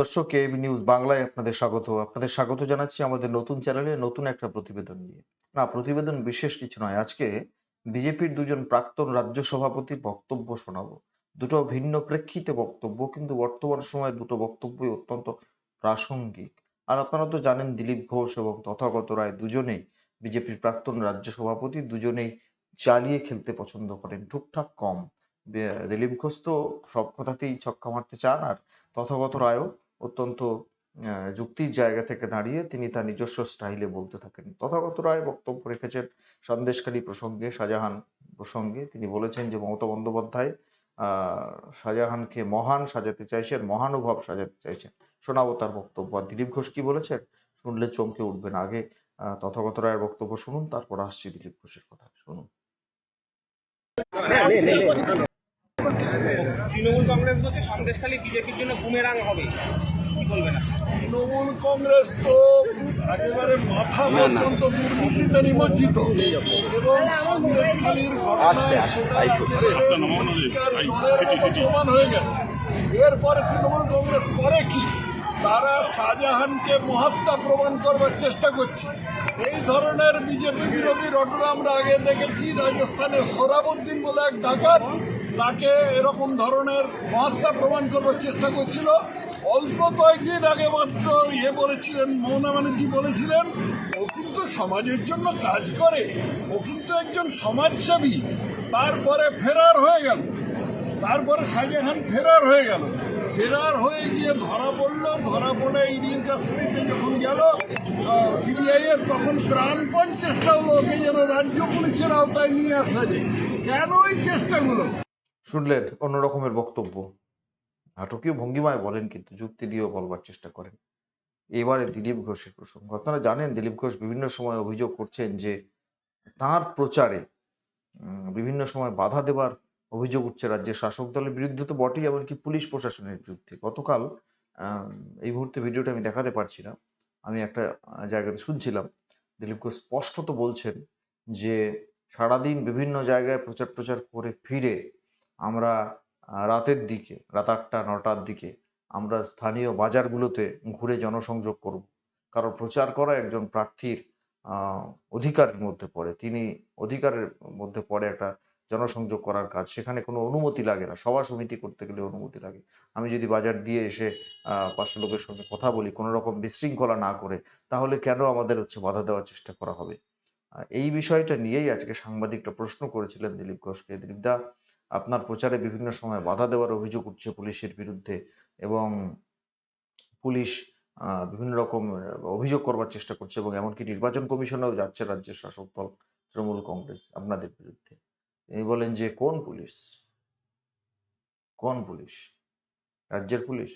দর্শক AB news বাংলায় আপনাদের স্বাগত। আপনাদের স্বাগত জানাচ্ছি আমাদের নতুন চ্যানেলে নতুন একটা প্রতিবেদন নিয়ে। না, প্রতিবেদন বিশেষ কিছু নয়। আজকে বিজেপির দুজন প্রাক্তন রাজ্য সভাপতির বক্তব্য শোনাবো। দুটো ভিন্ন প্রেক্ষিতে বক্তব্য, কিন্তু বর্তমান সময়ে দুটো বক্তব্যই অত্যন্ত প্রাসঙ্গিক। আর আপনারা তো জানেন, দিলীপ ঘোষ এবং তথাগত রায় দুজনেই বিজেপির প্রাক্তন রাজ্য সভাপতি, দুজনেই চালিয়ে খেলতে পছন্দ করেন। টুকটাক কম। দিলীপ ঘোষ তো সব কথাতেই ছক্কা মারতে চান, আর তথাগত রায়ও অত্যন্ত যুক্তির জায়গা থেকে দাঁড়িয়ে তিনি তার নিজস্ব স্টাইলে বলতে থাকেন। তথাগত রায় বক্তব্য রেখেছেন সন্দেশকারী প্রসঙ্গে, শাহজাহান প্রসঙ্গে। তিনি বলেছেন যে, মমতা বন্দ্যোপাধ্যায় শাহজাহানকে মহান সাজাতে চাইছেন, মহানুভব সাজাতে চাইছেন। শোনাবো তার বক্তব্য। আর দিলীপ ঘোষ কি বলেছেন? শুনলে চমকে উঠবেন আগে তথাগত রায়ের বক্তব্য শুনুন, তারপর আসছি দিলীপ ঘোষের কথা। শুনুন। তৃণমূল কংগ্রেস বলছে সন্দেশখালী বিজেপির জন্য বুমেরাং হবে। কি বলবেন তৃণমূল কংগ্রেস তো একেবারে মাথা পর্যন্ত দুর্নীতিতে নিমজ্জিত। এবং সন্দেশখালীর ঘটনায় মতো প্রমাণ হয়ে গেছে। এরপরে তৃণমূল কংগ্রেস করে কি? তারা শাহজাহানকে মহাত্মা প্রমাণ করবার চেষ্টা করছে। এই ধরনের বিজেপি বিরোধী রটনা আমরা আগে দেখেছি। রাজস্থানের সোরাবুদ্দিন বলে এক ডাকাত তাকে এরকম ধরনের মহাত্মা প্রমাণ করবার চেষ্টা করছিল। অল্প কয়েকদিন আগে মাত্র ইয়ে বলেছিলেন, মমতা ব্যানার্জি বলেছিলেন, ও কিন্তু সমাজের জন্য কাজ করে, ও কিন্তু একজন সমাজসেবী। তারপরে ফেরার হয়ে গেল। তারপরে শাহজাহান ফেরার হয়ে গেল। ফেরার হয়ে গিয়ে ধরা পড়ল। ধরা পড়ে ইডির কাস্টডিতে যখন গেল সিবিআই এর তখন প্রাণপণ চেষ্টা হলো ওকে যেন রাজ্য পুলিশের আওতায় নিয়ে আসা যায়। কেন এই চেষ্টাগুলো? শুনলেন অন্য রকমের বক্তব্য। নাটকীয় ভঙ্গিমায় বলেন কিন্তু, যুক্তি দিয়েও বলবার চেষ্টা করেন। এবারে দিলীপ ঘোষের প্রসঙ্গ। আপনারা জানেন, দিলীপ ঘোষ বিভিন্ন সময় অভিযোগ করছেন যে, তার প্রচারে বিভিন্ন সময় বাধা দেবার অভিযোগ উঠছে রাজ্যের শাসক দলের বিরুদ্ধে তো বটেই, এমনকি পুলিশ প্রশাসনের বিরুদ্ধে। গতকাল এই মুহূর্তে ভিডিওটা আমি দেখাতে পারছি না। আমি একটা জায়গাতে শুনছিলাম। দিলীপ ঘোষ স্পষ্টত বলছেন যে, সারাদিন বিভিন্ন জায়গায় প্রচার প্রচার করে ফিরে আমরা রাতের দিকে, রাত আটটা, নটার দিকে আমরা স্থানীয় বাজারগুলোতে ঘুরে জনসংযোগ করব। কারণ প্রচার করা একজন প্রার্থীর অধিকারের মধ্যে পড়ে। তিনি অধিকারের মধ্যে পড়ে একটা জনসংযোগ করার কাজ। সেখানে কোনো অনুমতি লাগে না। সভা সমিতি করতে গেলে অনুমতি লাগে। আমি যদি বাজার দিয়ে এসে পাঁচশো লোকের সঙ্গে কথা বলি, কোনো রকম বিশৃঙ্খলা না করে, তাহলে কেন আমাদের হচ্ছে বাধা দেওয়ার চেষ্টা করা হবে? এই বিষয়টা নিয়েই আজকে সাংবাদিকটা প্রশ্ন করেছিলেন দিলীপ ঘোষকে। দিলীপ দা আপনার প্রচারে বিভিন্ন সময় বাধা দেওয়ার অভিযোগ উঠছে পুলিশের বিরুদ্ধে এবং পুলিশ বিভিন্ন রকম অভিযোগ করবার চেষ্টা করছে এবং এমনকি নির্বাচন কমিশনেও যাচ্ছে রাজ্যের শাসক দল, তৃণমূল কংগ্রেস, আপনাদের বিরুদ্ধে। তিনি বলেন যে কোন পুলিশ? কোন পুলিশ? রাজ্যের পুলিশ?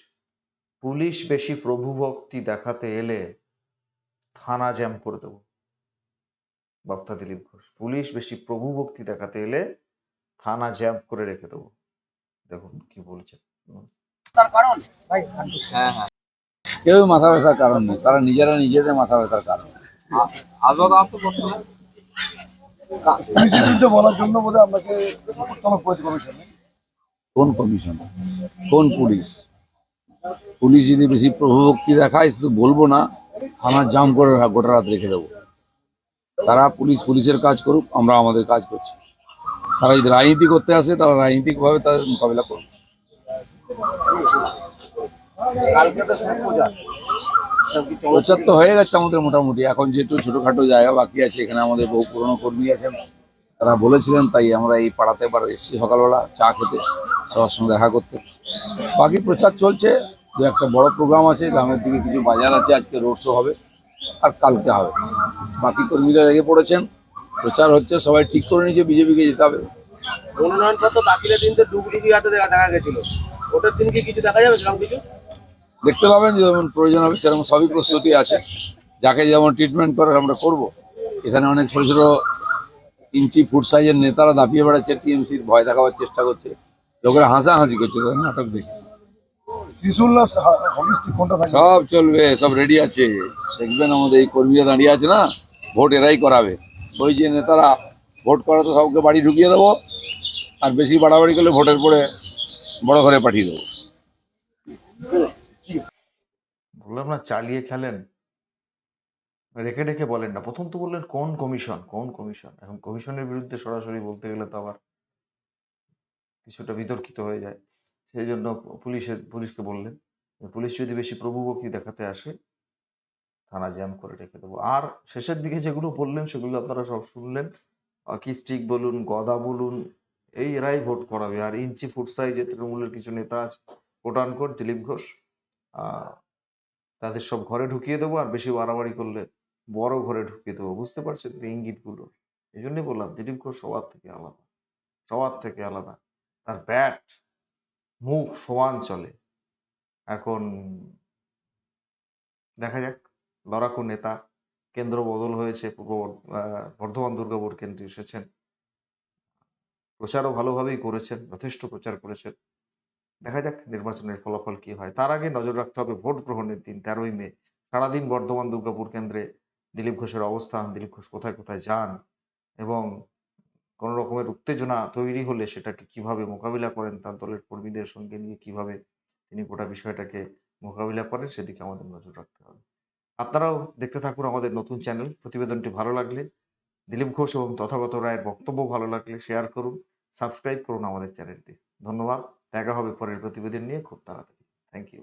পুলিশ বেশি প্রভু ভক্তি দেখাতে এলে থানা জ্যাম করে দেবো। বক্তা দিলীপ ঘোষ, পুলিশ বেশি প্রভু ভক্তি দেখাতে এলে থানা জ্যাম করে রেখে দেবো। দেখুন কি বলছেন হুম। কেউ মাথা ব্যথার কারণ নেই। তারা নিজেরা নিজেদের মাথা ব্যথার কারণ। বিরুদ্ধে বলার জন্য বোধ আপনাকে কমিশনে কোন কমিশন? কোন পুলিশ? পুলিশ যদি বেশি প্রভুভক্তি দেখায় শুধু বলব না। থানার জাম করে গোটা রাত রেখে দেবো। তারা পুলিশ পুলিশের কাজ করুক আমরা আমাদের কাজ করছি। তারা যদি রাজনীতি করতে আসে, তারা রাজনীতিকভাবে তাদের মোকাবিলা পূজা প্রচার তো হয়ে গেছে আমাদের মোটামুটি। এখন যেহেতু ছোটখাটো জায়গা বাকি আছে, এখানে আমাদের বহু পুরনো কর্মী আছেন তারা বলেছিলেন, তাই আমরা এই পাড়াতে এবার এসেছি সকালবেলা চা খেতে, সবার সঙ্গে দেখা করতে। বাকি প্রচার চলছে, দু একটা বড় প্রোগ্রাম আছে, গ্রামের দিকে কিছু বাজার আছে, আজকে রোড শো হবে, আর কালকে হবে। বাকি কর্মীরা লেগে পড়েছেন। প্রচার হচ্ছে সবাই ঠিক করে নিয়েছে বিজেপিকে যেতে হবে। মনোনয়নপত্র দাখিলের দিন তো ডুবডুবি হাতে দেখা দেখা গেছিল। ওটার দিন কি কিছু দেখা যাবে সেরকম কিছু? দেখতে পাবেন যেমন প্রয়োজন হবে সেরকম সবই প্রস্তুতি আছে। যাকে যেমন ট্রিটমেন্ট করে আমরা করব। এখানে অনেক ছোট ছোট ইঞ্চি ফুট সাইজের নেতারা দাপিয়ে বেড়াচ্ছে টিএমসির ভয় দেখাবার চেষ্টা করছে। লোকেরা হাসাহাসি করছে তাদের নাটক দেখে। ত্রিশুল না কোনটা সব চলবে সব রেডি আছে। দেখবেন আমাদের এই কর্মীরা দাঁড়িয়ে আছে না? ভোট এরাই করাবে। ওই যে নেতারা ভোট করাতে সবকে বাড়ি ঢুকিয়ে দেবো, আর বেশি বাড়াবাড়ি করলে ভোটের পরে বড় ঘরে পাঠিয়ে দেবো। বললাম না, চালিয়ে খেলেন। রেখে রেখে বলেন না। প্রথম তো বললেন, কোন কমিশন? কোন কমিশন? এখন কমিশনের বিরুদ্ধে সরাসরি বলতে গেলে তো আবার কিছুটা বিতর্কিত হয়ে যায়। সেই জন্য পুলিশের, পুলিশকে বললেন, পুলিশ যদি বেশি প্রভুভক্তি দেখাতে আসে থানা জ্যাম করে রেখে দেবো। আর শেষের দিকে যেগুলো বললেন, সেগুলো আপনারা সব শুনলেন। কি স্টিক বলুন, গদা বলুন, এই এরাই ভোট করাবে। আর ইঞ্চি ফুট সাইজে তৃণমূলের কিছু নেতা আছে, কোটানকোট, দিলীপ ঘোষ তাদের সব ঘরে ঢুকিয়ে দেবো। আর বেশি বাড়াবাড়ি করলে বড় ঘরে ঢুকিয়ে দেবো। বুঝতে পারছেন তো ইঙ্গিতগুলো? এই জন্যই বললাম, দিলীপ ঘোষ সবার থেকে আলাদা। সবার থেকে আলাদা। তার ব্যাট মুখ সমান চলে। এখন দেখা যাক লড়াকু নেতা, কেন্দ্র বদল হয়েছে, পূর্ব বর্ধমান দুর্গাপুর কেন্দ্রে এসেছেন। প্রচারও ভালোভাবেই করেছেন, যথেষ্ট প্রচার করেছেন। দেখা যাক নির্বাচনের ফলাফল কি হয়। তার আগে নজর রাখতে হবে ভোট গ্রহণের দিন, তেরোই মে। সারাদিন বর্ধমান দুর্গাপুর কেন্দ্রে দিলীপ ঘোষের অবস্থান, দিলীপ ঘোষ কোথায় কোথায় যান এবং কোন রকমের উত্তেজনা তৈরি হলে সেটাকে কীভাবে মোকাবিলা করেন, তার দলের কর্মীদের সঙ্গে নিয়ে কীভাবে তিনি গোটা বিষয়টাকে মোকাবিলা করেন, সেদিকে আমাদের নজর রাখতে হবে। আপনারাও দেখতে থাকুন আমাদের নতুন চ্যানেল। প্রতিবেদনটি ভালো লাগলে, দিলীপ ঘোষ এবং তথাগত রায়ের বক্তব্য ভালো লাগলে শেয়ার করুন সাবস্ক্রাইব করুন আমাদের চ্যানেলটি। ধন্যবাদ, দেখা হবে পরের প্রতিবেদন নিয়ে খুব তাড়াতাড়ি। Thank you